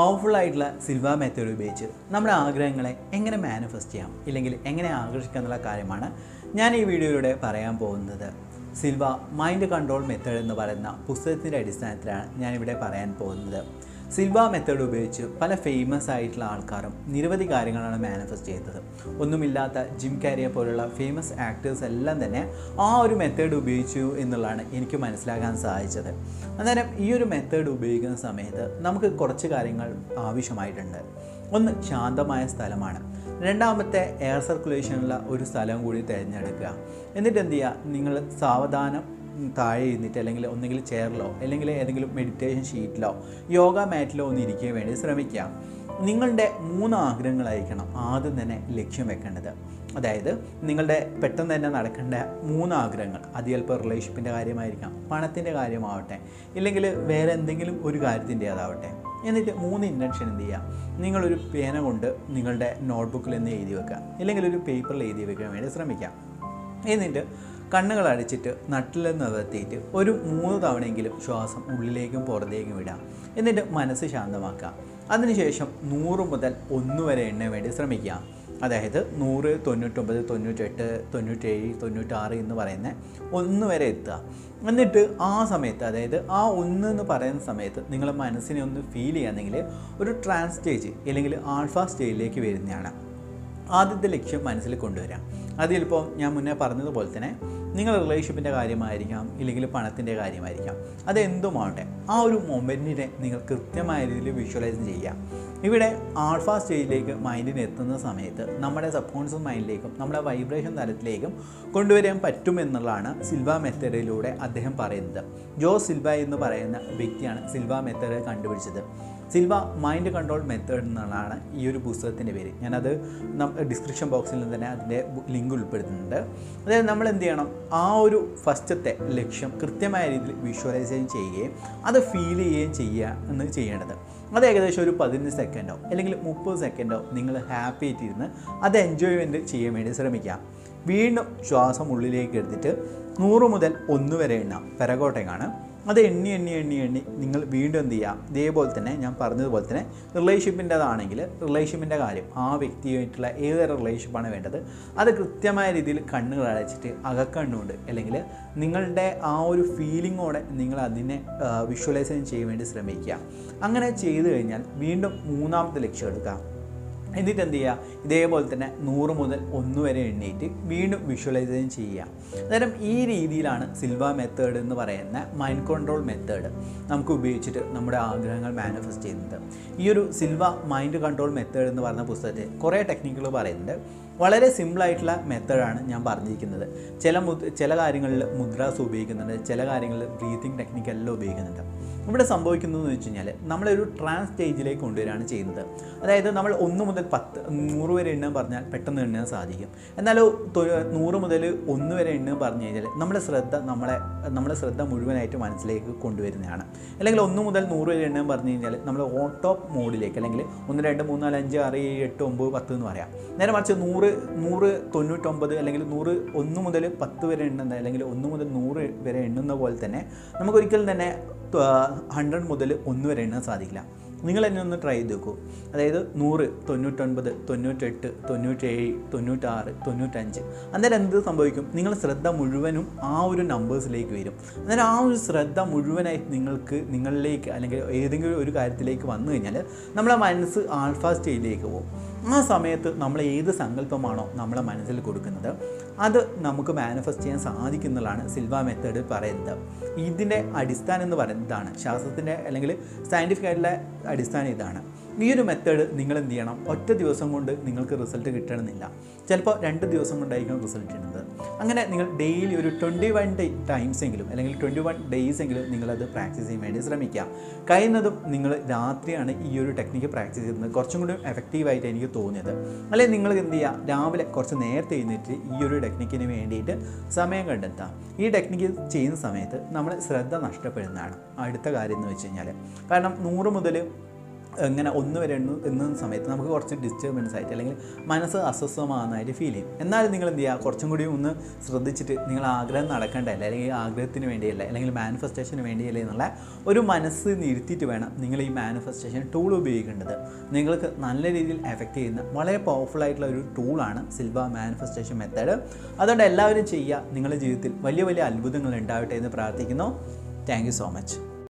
Powerful ആയിട്ടുള്ള Silva method ഉപയോഗിച്ച് നമ്മുടെ ആഗ്രഹങ്ങളെ എങ്ങനെ മാനിഫെസ്റ്റ് ചെയ്യാം? ഇല്ലെങ്കിൽ എങ്ങനെ ആകർഷിക്കാം എന്നുള്ള കാര്യമാണ് ഞാൻ ഈ വീഡിയോയിലൂടെ പറയാൻ പോകുന്നത്. സിൽവ മൈൻഡ് കൺട്രോൾ മെത്തേഡ് എന്ന് പറയുന്ന പുസ്തകത്തിന്റെ അടിസ്ഥാനത്തിലാണ് ഞാനിവിടെ പറയാൻ പോകുന്നത്. സിൽവ മെത്തേഡ് ഉപയോഗിച്ച് പല ഫേമസ് ആയിട്ടുള്ള ആൾക്കാരും നിരവധി കാര്യങ്ങളാണ് മാനിഫെസ്റ്റ് ചെയ്തത്. ഒന്നുമില്ലാത്ത ജിം കാരിയെ പോലുള്ള ഫേമസ് ആക്ടേഴ്സ് എല്ലാം തന്നെ ആ ഒരു മെത്തേഡ് ഉപയോഗിച്ചു എന്നുള്ളതാണ് എനിക്ക് മനസ്സിലാക്കാൻ സാധിച്ചത്. അന്നേരം ഈ ഒരു മെത്തേഡ് ഉപയോഗിക്കുന്ന സമയത്ത് നമുക്ക് കുറച്ച് കാര്യങ്ങൾ ആവശ്യമായിട്ടുണ്ട്. ഒന്ന് ശാന്തമായ സ്ഥലമാണ്. രണ്ടാമത്തെ എയർ സർക്കുലേഷനുള്ള ഒരു സ്ഥലം കൂടി തിരഞ്ഞെടുക്കുക. എന്നിട്ട് എന്ത് ചെയ്യുക? നിങ്ങൾ സാവധാനം താഴെ ഇരുന്നിട്ട് അല്ലെങ്കിൽ ഒന്നെങ്കിൽ ചെയറിലോ അല്ലെങ്കിൽ ഏതെങ്കിലും മെഡിറ്റേഷൻ ഷീറ്റിലോ യോഗ മാറ്റിലോ ഒന്ന് ഇരിക്കാൻ വേണ്ടി ശ്രമിക്കുക. നിങ്ങളുടെ മൂന്ന് ആഗ്രഹങ്ങളായിരിക്കണം ആദ്യം തന്നെ ലക്ഷ്യം വെക്കേണ്ടത്. അതായത് നിങ്ങളുടെ പെട്ടെന്ന് തന്നെ നടക്കേണ്ട മൂന്ന് ആഗ്രഹങ്ങൾ. അത് ചിലപ്പോൾ റിലേഷൻഷിപ്പിന്റെ കാര്യമായിരിക്കാം പണത്തിന്റെ കാര്യമാവട്ടെ ഇല്ലെങ്കിൽ വേറെ എന്തെങ്കിലും ഒരു കാര്യത്തിന്റേതാവട്ടെ എന്നിട്ട് മൂന്ന് ഇന്റൻഷൻ എന്ത് ചെയ്യുക? നിങ്ങളൊരു പേന കൊണ്ട് നിങ്ങളുടെ നോട്ട്ബുക്കിൽ നിന്ന് എഴുതി വെക്കുക. ഇല്ലെങ്കിൽ ഒരു പേപ്പറിൽ എഴുതി വെക്കാൻ വേണ്ടി ശ്രമിക്കുക. എന്നിട്ട് കണ്ണുകൾ അടച്ചിട്ട് നട്ടിൽ നിർത്തിയിട്ട് ഒരു മൂന്ന് തവണയെങ്കിലും ശ്വാസം ഉള്ളിലേക്കും പുറത്തേക്കും വിടാം. എന്നിട്ട് മനസ്സ് ശാന്തമാക്കുക. അതിനുശേഷം നൂറ് മുതൽ ഒന്ന് വരെ എണ്ണ വേണ്ടി ശ്രമിക്കുക. അതായത് നൂറ് തൊണ്ണൂറ്റൊമ്പത് തൊണ്ണൂറ്റെട്ട് തൊണ്ണൂറ്റേഴ് തൊണ്ണൂറ്റാറ് എന്ന് പറയുന്ന ഒന്ന് വരെ എത്തുക. എന്നിട്ട് ആ സമയത്ത് അതായത് ആ ഒന്ന് എന്ന് പറയുന്ന സമയത്ത് നിങ്ങളെ മനസ്സിനെ ഒന്ന് ഫീൽ ചെയ്യുകയാണെങ്കിൽ ഒരു ട്രാൻസ് സ്റ്റേജ് അല്ലെങ്കിൽ ആൾഫ സ്റ്റേജിലേക്ക് വരുന്നതാണ്. ആദ്യത്തെ ലക്ഷ്യം മനസ്സിൽ കൊണ്ടുവരാം. അതിലിപ്പോൾ ഞാൻ മുന്നേ പറഞ്ഞതുപോലെ തന്നെ നിങ്ങൾ റിലേഷൻഷിപ്പിന്റെ കാര്യമായിരിക്കാം ഇല്ലെങ്കിൽ പണത്തിന്റെ കാര്യമായിരിക്കാം. അതെന്തുമാവട്ടെ ആ ഒരു മൊമെന്റിനെ നിങ്ങൾ കൃത്യമായ രീതിയിൽ വിഷ്വലൈസ് ചെയ്യുക. ഇവിടെ ആൾഫ സ്റ്റേജിലേക്ക് മൈൻഡിന് എത്തുന്ന സമയത്ത് നമ്മുടെ സബ് കോൺഷ്യസ് മൈൻഡിലേക്കും നമ്മുടെ വൈബ്രേഷൻ തലത്തിലേക്കും കൊണ്ടുവരാൻ പറ്റുമെന്നുള്ളതാണ് സിൽവ മെത്തേഡിലൂടെ അദ്ദേഹം പറയുന്നത്. ജോ സിൽവ എന്ന് പറയുന്ന വ്യക്തിയാണ് സിൽവ മെത്തേഡ് കണ്ടുപിടിച്ചത്. സിൽവ മൈൻഡ് കൺട്രോൾ മെത്തേഡ് എന്നുള്ളതാണ് ഈ ഒരു പുസ്തകത്തിന്റെ പേര്. ഞാനത് ഡിസ്ക്രിപ്ഷൻ ബോക്സിൽ തന്നെ അതിന്റെ ലിങ്ക് ഉൾപ്പെടുത്തുന്നുണ്ട്. അതായത് നമ്മൾ എന്ത് ചെയ്യണം? ആ ഒരു ഫസ്റ്റത്തെ ലക്ഷ്യം കൃത്യമായ രീതിയിൽ വിഷ്വലൈസേഷൻ ചെയ്യുകയും അത് ഫീൽ ചെയ്യുകയും ചെയ്യുക എന്ന് ചെയ്യേണ്ടത്. അത് ഏകദേശം ഒരു പതിനഞ്ച് സെക്കൻഡോ അല്ലെങ്കിൽ മുപ്പത് സെക്കൻഡോ നിങ്ങൾ ഹാപ്പി ആയിട്ടിരുന്ന് അത് എൻജോയ്മെന്റ് ചെയ്യാൻ വേണ്ടി ശ്രമിക്കുക. വീണ്ടും ശ്വാസം ഉള്ളിലേക്ക് എടുത്തിട്ട് നൂറ് മുതൽ ഒന്ന് വരെ എണ്ണ. പെരകോട്ടേക്കാണ്. അത് എണ്ണി എണ്ണി എണ്ണി എണ്ണി നിങ്ങൾ വീണ്ടും എന്ത് ചെയ്യുക ഇതേപോലെ തന്നെ ഞാൻ പറഞ്ഞതുപോലെ തന്നെ റിലേഷൻഷിപ്പിന്റെതാണെങ്കിൽ റിലേഷൻഷിപ്പിന്റെ കാര്യം ആ വ്യക്തിയായിട്ടുള്ള ഏതൊരു റിലേഷൻഷിപ്പാണ് വേണ്ടത്? അത് കൃത്യമായ രീതിയിൽ കണ്ണുകൾ അടച്ചിട്ട് അകക്കണ്ണുകൊണ്ട് അല്ലെങ്കിൽ നിങ്ങളുടെ ആ ഒരു ഫീലിങ്ങോടെ നിങ്ങൾ അതിനെ വിഷ്വലൈസേഷൻ ചെയ്യാൻ വേണ്ടി ശ്രമിക്കുക. അങ്ങനെ ചെയ്തു കഴിഞ്ഞാൽ വീണ്ടും മൂന്നാമത്തെ ലക്ഷ്യം എടുക്കുക എന്നിട്ട് എന്ത് ചെയ്യുക? ഇതേപോലെ തന്നെ നൂറ് മുതൽ ഒന്ന് വരെ എണ്ണീറ്റ് വീണ്ടും വിഷ്വലൈസേഷൻ ചെയ്യുക. അന്നേരം ഈ രീതിയിലാണ് സിൽവ മെത്തേഡ് എന്ന് പറയുന്ന മൈൻഡ് കൺട്രോൾ മെത്തേഡ് നമുക്ക് ഉപയോഗിച്ചിട്ട് നമ്മുടെ ആഗ്രഹങ്ങൾ മാനിഫെസ്റ്റ് ചെയ്യുന്നത്. ഈ ഒരു സിൽവ മൈൻഡ് കൺട്രോൾ മെത്തേഡ് എന്ന് പറയുന്ന പുസ്തകത്തിൽ കുറേ ടെക്നിക്കുകൾ പറയുന്നുണ്ട്. വളരെ സിമ്പിളായിട്ടുള്ള മെത്തേഡാണ് ഞാൻ പറഞ്ഞിരിക്കുന്നത്. ചില ചില കാര്യങ്ങളിൽ മുദ്രാസ് ഉപയോഗിക്കുന്നുണ്ട് ചില കാര്യങ്ങളിൽ ബ്രീത്തിങ് ടെക്നിക്കെല്ലാം ഉപയോഗിക്കുന്നുണ്ട്. ഇവിടെ സംഭവിക്കുന്നതെന്ന് വെച്ച് കഴിഞ്ഞാൽ നമ്മളൊരു ട്രാൻസ് സ്റ്റേജിലേക്ക് കൊണ്ടുവരികയാണ് ചെയ്യുന്നത്. അതായത് നമ്മൾ ഒന്ന് മുതൽ പത്ത് നൂറ് വരെ എണ്ണം പറഞ്ഞാൽ പെട്ടെന്ന് എണ്ണാൻ സാധിക്കും. എന്നാൽ നൂറ് മുതൽ ഒന്ന് വരെ എണ്ണം പറഞ്ഞു കഴിഞ്ഞാൽ നമ്മുടെ ശ്രദ്ധ നമ്മളെ നമ്മുടെ ശ്രദ്ധ മുഴുവനായിട്ട് മനസ്സിലേക്ക് കൊണ്ടുവരുന്നതാണ്. അല്ലെങ്കിൽ ഒന്ന് മുതൽ നൂറ് വരെ എണ്ണം പറഞ്ഞു കഴിഞ്ഞാൽ നമ്മൾ ഓട്ടോ മോഡിലേക്ക് അല്ലെങ്കിൽ ഒന്ന് രണ്ട് മൂന്ന് നാല് അഞ്ച് ആറ് ഏഴ് എട്ട് ഒമ്പത് പത്ത് എന്ന് പറയാം. നേരെ മറിച്ച് നൂറ് നൂറ് തൊണ്ണൂറ്റൊമ്പത് അല്ലെങ്കിൽ നൂറ് ഒന്ന് മുതൽ പത്ത് വരെ എണ്ണുന്ന അല്ലെങ്കിൽ ഒന്ന് മുതൽ നൂറ് വരെ എണ്ണുന്ന പോലെ തന്നെ നമുക്കൊരിക്കലും തന്നെ ഹൺഡ്രഡ് മുതൽ ഒന്ന് വരെ എണ്ണാൻ സാധിക്കില്ല. നിങ്ങൾ എന്നെ ഒന്ന് ട്രൈ ചെയ്ത് നോക്കൂ അതായത് നൂറ് തൊണ്ണൂറ്റൊൻപത് തൊണ്ണൂറ്റെട്ട് തൊണ്ണൂറ്റേഴ് തൊണ്ണൂറ്റാറ് തൊണ്ണൂറ്റഞ്ച്. അന്നേരം എന്ത് സംഭവിക്കും? നിങ്ങൾ ശ്രദ്ധ മുഴുവനും ആ ഒരു നമ്പേഴ്സിലേക്ക് വരും. അന്നേരം ആ ഒരു ശ്രദ്ധ മുഴുവനായി നിങ്ങൾക്ക് നിങ്ങളിലേക്ക് അല്ലെങ്കിൽ ഏതെങ്കിലും ഒരു കാര്യത്തിലേക്ക് വന്നു കഴിഞ്ഞാൽ നമ്മളെ മനസ്സ് ആൽഫ സ്റ്റേജിലേക്ക് പോകും. ആ സമയത്ത് നമ്മൾ ഏത് സങ്കല്പമാണോ നമ്മളെ മനസ്സിൽ കൊടുക്കുന്നത് അത് നമുക്ക് മാനിഫെസ്റ്റ് ചെയ്യാൻ സാധിക്കുന്നതാണ് സിൽവ മെത്തേഡ് പറയുന്നത്. ഇതിന്റെ അടിസ്ഥാനം എന്ന് പറയുന്നതാണ് ശാസ്ത്രത്തിന്റെ അല്ലെങ്കിൽ സയന്റിഫിക് ആയിട്ടുള്ള അടിസ്ഥാനം ഇതാണ്. ഈ ഒരു മെത്തേഡ് നിങ്ങൾ എന്ത് ചെയ്യണം ഒറ്റ ദിവസം കൊണ്ട് നിങ്ങൾക്ക് റിസൾട്ട് കിട്ടണമെന്നില്ല. ചിലപ്പോൾ രണ്ട് ദിവസം കൊണ്ടായിരിക്കും റിസൾട്ട് ഇടുന്നത് അങ്ങനെ നിങ്ങൾ ഡെയിലി ഒരു ട്വന്റി വൺ ഡേ ടൈംസ് എങ്കിലും അല്ലെങ്കിൽ ട്വന്റി വൺ ഡേയ്സ് എങ്കിലും നിങ്ങളത് പ്രാക്ടീസ് ചെയ്യാൻ വേണ്ടി ശ്രമിക്കുക. കഴിയുന്നതും നിങ്ങൾ രാത്രിയാണ് ഈ ഒരു ടെക്നിക്ക് പ്രാക്ടീസ് ചെയ്യുന്നത്. കുറച്ചും കൂടി എഫക്റ്റീവായിട്ട് എനിക്ക് തോന്നിയത്. അല്ലെങ്കിൽ നിങ്ങൾ എന്ത് ചെയ്യുക രാവിലെ കുറച്ച് നേരത്തെ എഴുന്നേറ്റ് ഈ ഒരു ടെക്നിക്കിന് വേണ്ടിയിട്ട് സമയം കണ്ടെത്താം ഈ ടെക്നിക്ക് ചെയ്യുന്ന സമയത്ത് നമ്മൾ ശ്രദ്ധ നഷ്ടപ്പെടുന്നതാണ്. അടുത്ത കാര്യം എന്ന് വെച്ച് കഴിഞ്ഞാൽ കാരണം നൂറ് മുതൽ ഇങ്ങനെ ഒന്ന് വരെ എണ്ണു എണ്ണുന്ന സമയത്ത് നമുക്ക് കുറച്ച് ഡിസ്റ്റർബൻസ് ആയിട്ട് അല്ലെങ്കിൽ മനസ്സ് അസ്വസ്ഥമാകുന്നതായിട്ട് ഫീൽ ചെയ്യും. എന്നാലും നിങ്ങൾ എന്ത് ചെയ്യുക? കുറച്ചും കൂടി ഒന്ന് ശ്രദ്ധിച്ചിട്ട് നിങ്ങൾ ആഗ്രഹം നടക്കേണ്ടതല്ല? അല്ലെങ്കിൽ ആഗ്രഹത്തിന് വേണ്ടിയല്ല? അല്ലെങ്കിൽ മാനിഫെസ്റ്റേഷന് വേണ്ടിയല്ല എന്നുള്ള ഒരു മനസ്സ് നിരുത്തിയിട്ട് വേണം നിങ്ങൾ ഈ മാനിഫെസ്റ്റേഷൻ ടൂൾ ഉപയോഗിക്കേണ്ടത്. നിങ്ങൾക്ക് നല്ല രീതിയിൽ എഫക്റ്റ് ചെയ്യുന്ന വളരെ പവർഫുൾ ആയിട്ടുള്ള ഒരു ടൂളാണ് സിൽവ മാനിഫെസ്റ്റേഷൻ മെത്തേഡ് അതുകൊണ്ട് എല്ലാവരും ചെയ്യുക. നിങ്ങളുടെ ജീവിതത്തിൽ വലിയ വലിയ അത്ഭുതങ്ങൾ ഉണ്ടാവട്ടെ എന്ന് പ്രാർത്ഥിക്കുന്നു. Thank so much